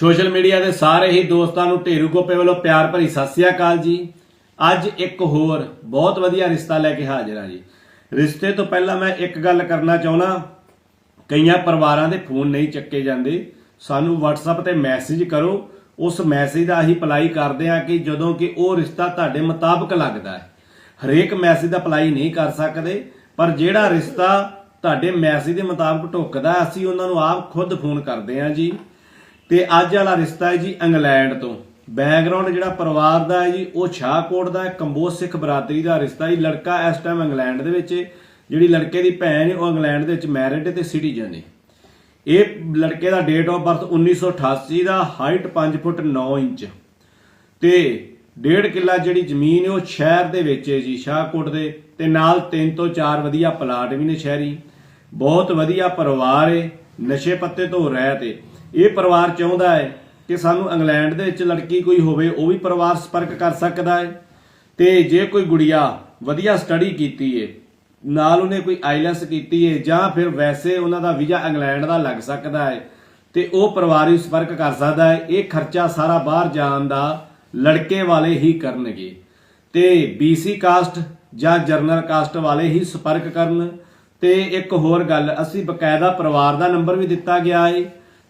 Social media ਦੇ ਸਾਰੇ ਹੀ ਦੋਸਤਾਂ ਨੂੰ ਢੇਰੂ ਗੋਪੇ ਵੱਲੋਂ ਪਿਆਰ ਭਰੀ ਸਤਿ ਸ੍ਰੀ ਅਕਾਲ ਜੀ। ਅੱਜ ਇੱਕ ਹੋਰ ਬਹੁਤ ਵਧੀਆ ਰਿਸ਼ਤਾ ਲੈ ਕੇ ਹਾਜ਼ਰ ਹਾਂ ਜੀ। ਰਿਸ਼ਤੇ ਤੋਂ ਪਹਿਲਾਂ ਮੈਂ ਇੱਕ ਗੱਲ ਕਰਨਾ ਚਾਹੁੰਦਾ। ਕਈਆਂ ਪਰਿਵਾਰਾਂ ਦੇ ਫੋਨ ਨਹੀਂ ਚੱਕੇ ਜਾਂਦੇ। ਸਾਨੂੰ WhatsApp ਤੇ ਮੈਸੇਜ ਕਰੋ। ਉਸ ਮੈਸੇਜ ਦਾ ਅਸੀਂ ਅਪਲਾਈ ਕਰਦੇ ਹਾਂ ਕਿ ਜਦੋਂ ਕਿ ਉਹ ਰਿਸ਼ਤਾ ਤੁਹਾਡੇ ਮੁਤਾਬਕ ਲੱਗਦਾ ਹੈ। ਹਰੇਕ ਮੈਸੇਜ ਦਾ ਅਪਲਾਈ ਨਹੀਂ ਕਰ ਸਕਦੇ। ਪਰ ਜਿਹੜਾ ਰਿਸ਼ਤਾ ਤੁਹਾਡੇ ਮੈਸੇਜ ਦੇ ਮੁਤਾਬਕ ਢੁੱਕਦਾ ਅਸੀਂ ਉਹਨਾਂ ਨੂੰ ਆਪ ਖੁਦ ਫੋਨ ਕਰਦੇ ਹਾਂ ਜੀ। ਤੇ ਅੱਜ ਵਾਲਾ ਰਿਸ਼ਤਾ ਹੈ ਜੀ ਇੰਗਲੈਂਡ ਤੋਂ। ਬੈਕਗ੍ਰਾਉਂਡ ਜਿਹੜਾ ਪਰਿਵਾਰ ਦਾ ਹੈ ਜੀ, ਉਹ ਸ਼ਾਹਕੋਟ ਦਾ ਹੈ, ਕੰਬੋਜ ਸਿੱਖ ਬਰਾਦਰੀ ਦਾ ਰਿਸ਼ਤਾ ਜੀ। ਲੜਕਾ ਇਸ ਟਾਈਮ ਇੰਗਲੈਂਡ ਦੇ ਵਿੱਚ ਹੈ। ਜਿਹੜੀ ਲੜਕੇ ਦੀ ਭੈਣ ਹੈ, ਉਹ ਇੰਗਲੈਂਡ ਦੇ ਵਿੱਚ ਮੈਰਿਡ ਤੇ ਸਿਟੀਜ਼ਨ ਹੈ। ਇਹ ਲੜਕੇ ਦਾ ਡੇਟ ਆਫ ਬਰਥ 1988 ਦਾ ਹਾਈਟ 5 ਫੁੱਟ 9 ਇੰਚ। ਤੇ ਡੇਢ ਕਿੱਲਾ ਜਿਹੜੀ ਜ਼ਮੀਨ ਹੈ, ਉਹ ਸ਼ਹਿਰ ਦੇ ਵਿੱਚ ਹੈ ਜੀ ਸ਼ਾਹਕੋਟ ਦੇ। ਤੇ ਨਾਲ ਤਿੰਨ ਤੋਂ ਚਾਰ ਵਧੀਆ ਪਲਾਟ ਵੀ ਨੇ ਸ਼ਹਿਰੀ। ਬਹੁਤ ਵਧੀਆ ਪਰਿਵਾਰ ਹੈ, ਨਸ਼ੇ ਪੱਤੇ ਤੋਂ ਰਹਿਤ ਹੈ। ਇਹ ਪਰਿਵਾਰ ਚਾਹੁੰਦਾ ਹੈ ਕਿ ਸਾਨੂੰ ਇੰਗਲੈਂਡ ਦੇ ਵਿੱਚ ਲੜਕੀ ਕੋਈ ਹੋਵੇ, ਉਹ ਵੀ ਪਰਿਵਾਰ ਸੰਪਰਕ ਕਰ ਸਕਦਾ ਹੈ। ਤੇ ਜੇ ਕੋਈ ਗੁੜੀਆ ਵਧੀਆ ਸਟੱਡੀ ਕੀਤੀ ਹੈ ਨਾਲ ਉਹਨੇ ਕੋਈ ਆਈਲੈਂਸ ਕੀਤੀ ਹੈ ਜਾਂ ਫਿਰ ਵੈਸੇ ਉਹਨਾਂ ਦਾ ਵੀਜ਼ਾ ਇੰਗਲੈਂਡ ਦਾ ਲੱਗ ਸਕਦਾ ਹੈ, ਤੇ ਉਹ ਪਰਿਵਾਰ ਪਰਿਵਾਰੀ ਸੰਪਰਕ ਕਰ ਸਕਦਾ ਹੈ, ਇਹ ਖਰਚਾ ਸਾਰਾ ਬਾਹਰ ਜਾਣ ਦਾ ਲੜਕੇ ਵਾਲੇ ਹੀ ਕਰਨਗੇ। ਤੇ BC ਕਾਸਟ ਜਾਂ ਜਰਨਲ ਕਾਸਟ ਵਾਲੇ ਹੀ ਸੰਪਰਕ ਕਰਨ। ਤੇ ਇੱਕ ਹੋਰ ਗੱਲ, ਅਸੀਂ ਬਕਾਇਦਾ ਪਰਿਵਾਰ ਦਾ ਨੰਬਰ ਵੀ ਦਿੱਤਾ ਗਿਆ ਹੈ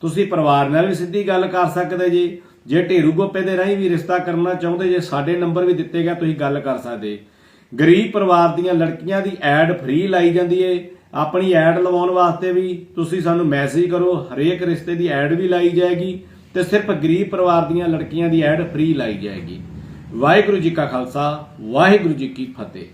ਤੁਸੀਂ ਪਰਿਵਾਰ ਨਾਲ ਵੀ ਸਿੱਧੀ ਗੱਲ ਕਰ ਸਕਦੇ ਜੀ। ਜੇ ਢੇਰੂ ਗੋਪੇ ਦੇ ਰਾਹੀਂ ਵੀ ਰਿਸ਼ਤਾ ਕਰਨਾ ਚਾਹੁੰਦੇ, ਜੇ ਸਾਡੇ ਨੰਬਰ ਵੀ ਦਿੱਤੇ ਗਿਆ ਤੁਸੀਂ ਗੱਲ ਕਰ ਸਕਦੇ। ਗਰੀਬ ਪਰਿਵਾਰ ਦੀਆਂ ਲੜਕੀਆਂ ਦੀ ਐਡ ਫ੍ਰੀ ਲਾਈ ਜਾਂਦੀ ਏ। ਆਪਣੀ ਐਡ ਲਵਾਉਣ ਵਾਸਤੇ ਵੀ ਤੁਸੀਂ ਸਾਨੂੰ ਮੈਸੇਜ ਕਰੋ, ਹਰੇਕ ਰਿਸ਼ਤੇ ਦੀ ਐਡ ਵੀ ਲਾਈ ਜਾਏਗੀ ਤੇ ਸਿਰਫ ਗਰੀਬ ਪਰਿਵਾਰ ਦੀਆਂ ਲੜਕੀਆਂ ਦੀ ਐਡ ਫ੍ਰੀ ਲਾਈ ਜਾਏਗੀ। ਵਾਹਿਗੁਰੂ ਜੀ ਕਾ ਖਾਲਸਾ, ਵਾਹਿਗੁਰੂ ਜੀ ਕੀ ਫਤਿਹ।